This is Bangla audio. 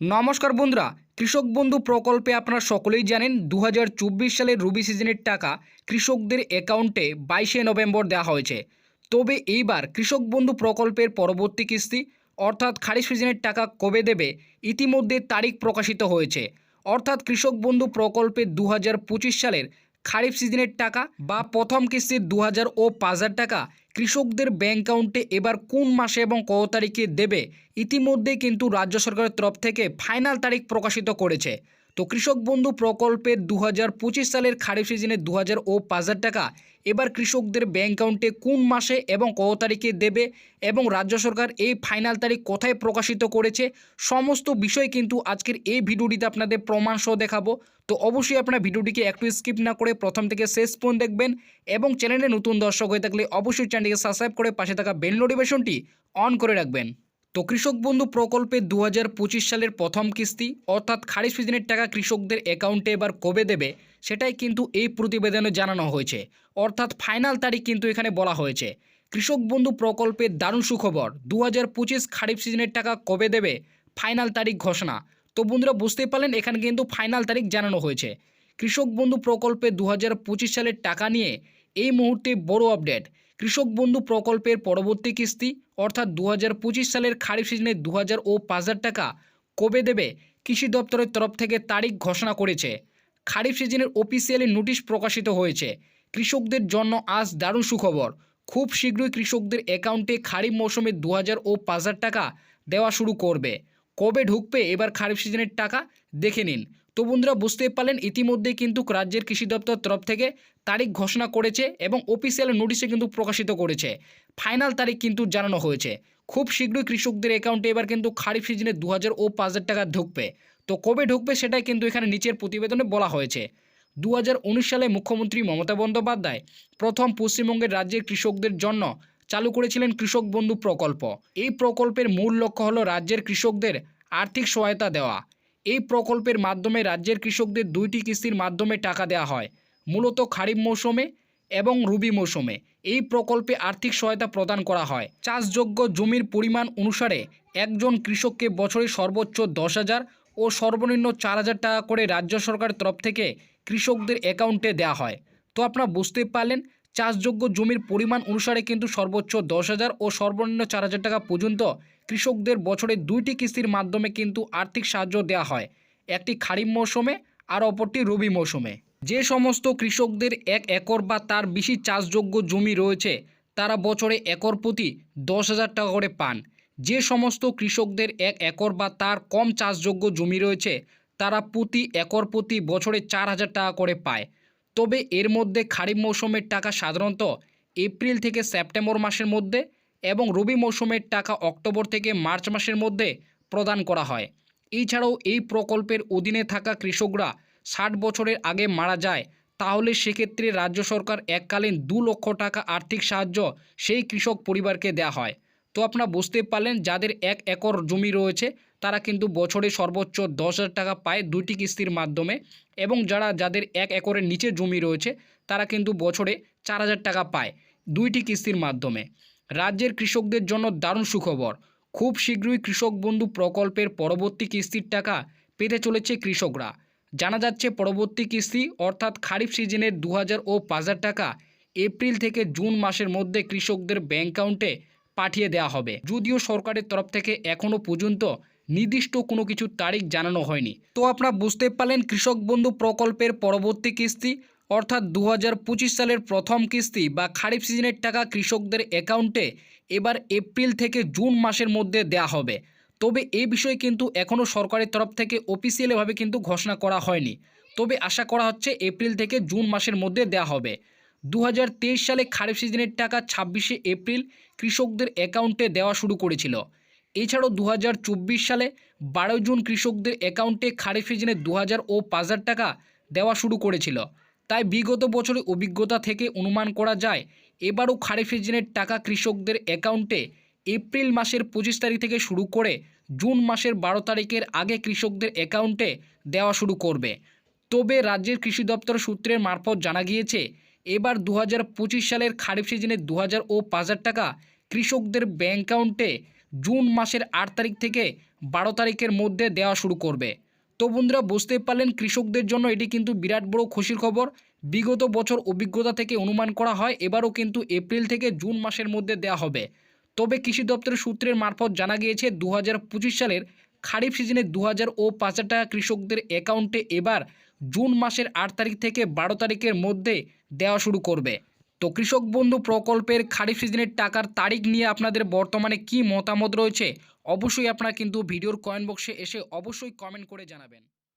নমস্কার বন্ধুরা, কৃষক বন্ধু প্রকল্পে আপনারা সকলেই জানেন দু হাজার চব্বিশ সালের রবি সিজনের টাকা কৃষকদের অ্যাকাউন্টে বাইশে নভেম্বর দেওয়া হয়েছে। তবে এইবার কৃষক বন্ধু প্রকল্পের পরবর্তী কিস্তি, অর্থাৎ খারিফ সিজনের টাকা কবে দেবে, ইতিমধ্যে তারিখ প্রকাশিত হয়েছে। অর্থাৎ কৃষক বন্ধু প্রকল্পে দু হাজার পঁচিশ সালের খারিফ সিজনের টাকা বা প্রথম কিস্তির দু হাজার ও পাঁচ হাজার টাকা কৃষকদের ব্যাঙ্ক অ্যাকাউন্টে এবার কোন মাসে এবং কত তারিখে দেবে? ইতিমধ্যে কিন্তু রাজ্য সরকারের তরফ থেকে ফাইনাল তারিখ প্রকাশিত করেছে। তো কৃষক বন্ধু প্রকল্পের দু হাজার পঁচিশ সালের খারিফ সিজনে দু হাজার ও পাঁচ হাজার টাকা। এবার কৃষকদের ব্যাংক অ্যাকাউন্টে কোন মাসে এবং কত তারিখে দেবে এবং রাজ্য সরকার এই ফাইনাল তারিখ কোথায় প্রকাশিত করেছে, সমস্ত বিষয় কিন্তু আজকের এই ভিডিওটিতে আপনাদের প্রমাণ সহ দেখাবো। তো অবশ্যই আপনার ভিডিওটিকে একটু স্কিপ না করে প্রথম থেকে শেষ পর্যন্ত দেখবেন এবং চ্যানেলে নতুন দর্শক হয়ে থাকলে অবশ্যই চ্যানেলটিকে সাবস্ক্রাইব করে পাশে থাকা বেল নোটিফিকেশনটি অন করে রাখবেন। তো কৃষক বন্ধু প্রকল্পে দু হাজার পঁচিশ সালের প্রথম কিস্তি, অর্থাৎ খারিফ সিজনের টাকা কৃষকদের অ্যাকাউন্টে এবার কবে দেবে, সেটাই কিন্তু এই প্রতিবেদনে জানানো হয়েছে। অর্থাৎ ফাইনাল তারিখ কিন্তু এখানে বলা হয়েছে। কৃষক বন্ধু প্রকল্পের দারুণ সুখবর দু হাজার পঁচিশ খারিফ সিজনের টাকা কবে দেবে, ফাইনাল তারিখ ঘোষণা। তো বন্ধুরা বুঝতেই পারলেন, এখানে কিন্তু ফাইনাল তারিখ জানানো হয়েছে। কৃষক বন্ধু প্রকল্পে দু হাজার পঁচিশ সালের টাকা নিয়ে এই মুহূর্তে বড় আপডেট। কৃষক বন্ধু প্রকল্পের পরবর্তী কিস্তি, অর্থাৎ দু হাজার পঁচিশ সালের খারিফ সিজনে দু হাজার ও পাঁচ হাজার টাকা কবে দেবে, কৃষি দপ্তরের তরফ থেকে তারিখ ঘোষণা করেছে। খারিফ সিজনের অফিসিয়ালি নোটিশ প্রকাশিত হয়েছে। কৃষকদের জন্য আজ দারুণ সুখবর। খুব শীঘ্রই কৃষকদের অ্যাকাউন্টে খারিফ মৌসুমে দু হাজার ও পাঁচ হাজার টাকা দেওয়া শুরু করবে। কবে ঢুকবে, এবার খারিফ সিজনের টাকা দেখে নিন। তো বন্ধুরা বুঝতে পারলেন, ইতিমধ্যেই কিন্তু রাজ্যের কৃষি দপ্তর তরফ থেকে তারিখ ঘোষণা করেছে এবং অফিসিয়াল নোটিশে কিন্তু প্রকাশিত করেছে। ফাইনাল তারিখ কিন্তু জানানো হয়েছে। খুব শীঘ্রই কৃষকদের অ্যাকাউন্টে এবার কিন্তু খারিফ সিজনে দু হাজার ও পাঁচ হাজার টাকা ঢুকবে। তো কবে ঢুকবে সেটাই কিন্তু এখানে নিচের প্রতিবেদনে বলা হয়েছে। দু হাজার উনিশ সালে মুখ্যমন্ত্রী মমতা বন্দ্যোপাধ্যায় প্রথম পশ্চিমবঙ্গের রাজ্যের কৃষকদের জন্য চালু করেছিলেন কৃষক বন্ধু প্রকল্প। এই প্রকল্পের মূল লক্ষ্য হলো রাজ্যের কৃষকদের আর্থিক সহায়তা দেওয়া। এই প্রকল্পের মাধ্যমে রাজ্যের কৃষকদের দুইটি কিস্তির মাধ্যমে টাকা দেওয়া হয়, মূলত খারিফ মৌসুমে এবং রবি মৌসুমে। এই প্রকল্পে আর্থিক সহায়তা প্রদান করা হয়। চাষযোগ্য জমির পরিমাণ অনুসারে একজন কৃষককে বছরে সর্বোচ্চ দশ হাজার ও সর্বনিম্ন চার হাজার টাকা করে রাজ্য সরকারের তরফ থেকে কৃষকদের অ্যাকাউন্টে দেওয়া হয়। তো আপনারা বুঝতে পারলেন চাষযোগ্য জমির পরিমাণ অনুসারে কিন্তু সর্বোচ্চ দশ হাজার ও সর্বনিম্ন চার হাজার টাকা পর্যন্ত কৃষকদের বছরে দুইটি কিস্তির মাধ্যমে কিন্তু আর্থিক সাহায্য দেওয়া হয়। একটি খারিফ মৌসুমে, আর অপরটি রবি মৌসুমে। যে সমস্ত কৃষকদের এক একর বা তার বেশি চাষযোগ্য জমি রয়েছে, তারা বছরে একর প্রতি দশ হাজার টাকা করে পান। যে সমস্ত কৃষকদের এক একর বা তার কম চাষযোগ্য জমি রয়েছে, তারা প্রতি একর প্রতি বছরে চার হাজার টাকা করে পায়। তবে এর মধ্যে খারিফ মৌসুমের টাকা সাধারণত এপ্রিল থেকে সেপ্টেম্বর মাসের মধ্যে এবং রবি মৌসুমের টাকা অক্টোবর থেকে মার্চ মাসের মধ্যে প্রদান করা হয়। এছাড়াও এই প্রকল্পের অধীনে থাকা কৃষকরা ষাট বছরের আগে মারা যায়, তাহলে সেক্ষেত্রে রাজ্য সরকার এককালীন দু লক্ষ টাকা আর্থিক সাহায্য সেই কৃষক পরিবারকে দেওয়া হয়। তো আপনারা বুঝতে পারলেন, যাদের এক একর জমি রয়েছে, তারা কিন্তু বছরে সর্বোচ্চ দশ টাকা পায় দুইটি কিস্তির মাধ্যমে এবং যারা, যাদের এক একরের নিচে জমি রয়েছে, তারা কিন্তু বছরে চার হাজার টাকা পায় দুইটি কিস্তির মাধ্যমে। রাজ্যের কৃষকদের জন্য দারুণ সুখবর। খুব শীঘ্রই কৃষক বন্ধু প্রকল্পের পরবর্তী কিস্তির টাকা পেতে চলেছে কৃষকরা। জানা যাচ্ছে, পরবর্তী কিস্তি অর্থাৎ খারিফ সিজনের দু হাজার ও পাঁচ হাজার টাকা এপ্রিল থেকে জুন মাসের মধ্যে কৃষকদের ব্যাংক অ্যাকাউন্টে পাঠিয়ে দেওয়া হবে। যদিও সরকারের তরফ থেকে এখনও পর্যন্ত নির্দিষ্ট কোনো কিছু তারিখ জানানো হয়নি। তো আপনারা বুঝতে পারলেন কৃষক বন্ধু প্রকল্পের পরবর্তী কিস্তি, অর্থাৎ দু হাজার পঁচিশ সালের প্রথম কিস্তি বা খারিফ সিজনের টাকা কৃষকদের অ্যাকাউন্টে এবার এপ্রিল থেকে জুন মাসের মধ্যে দেয়া হবে। তবে এই বিষয়ে কিন্তু এখনও সরকারের তরফ থেকে অফিসিয়ালিভাবে কিন্তু ঘোষণা করা হয়নি। তবে আশা করা হচ্ছে এপ্রিল থেকে জুন মাসের মধ্যে দেয়া হবে। দু হাজার তেইশ সালে খারিফ সিজনের টাকা ছাব্বিশে এপ্রিল কৃষকদের অ্যাকাউন্টে দেওয়া শুরু করেছিল। এছাড়াও দু হাজার চব্বিশ সালে বারো জুন কৃষকদের অ্যাকাউন্টে খারিফ সিজনে দু হাজার ও পাঁচ হাজার টাকা দেওয়া শুরু করেছিল। তাই বিগত বছরের অভিজ্ঞতা থেকে অনুমান করা যায়, এবারও খারিফ সিজনের টাকা কৃষকদের অ্যাকাউন্টে এপ্রিল মাসের পঁচিশ তারিখ থেকে শুরু করে জুন মাসের বারো তারিখের আগে কৃষকদের অ্যাকাউন্টে দেওয়া শুরু করবে। তবে রাজ্যের কৃষি দপ্তর সূত্রের মারফত জানা গিয়েছে এবার দু হাজার পঁচিশ সালের খারিফ সিজনে দু হাজার ও পাঁচ হাজার টাকা কৃষকদের ব্যাংক অ্যাকাউন্টে জুন মাসের আট তারিখ থেকে বারো তারিখের মধ্যে দেওয়া শুরু করবে। তো বন্ধুরা বুঝতে পারলেন কৃষকদের জন্য এটি কিন্তু বিরাট বড় খুশির খবর। বিগত বছর অভিজ্ঞতা থেকে অনুমান করা হয়, এবারও কিন্তু এপ্রিল থেকে জুন মাসের মধ্যে দেওয়া হবে। তবে কৃষি দপ্তরের সূত্রের মারফত জানা গিয়েছে দু হাজার পঁচিশ সালের খারিফ সিজনে দু হাজার ও পাঁচ হাজার টাকা কৃষকদের অ্যাকাউন্টে এবার জুন মাসের আট তারিখ থেকে বারো তারিখের মধ্যে দেওয়া শুরু করবে। তো কৃষক বন্ধু প্রকল্পের খারিফ সিজনের টাকার তারিখ নিয়ে আপনাদের বর্তমানে কি মতামত রয়েছে, অবশ্যই আপনারা কিন্তু ভিডিওর কয়েন বক্সে এসে অবশ্যই কমেন্ট করে জানাবেন।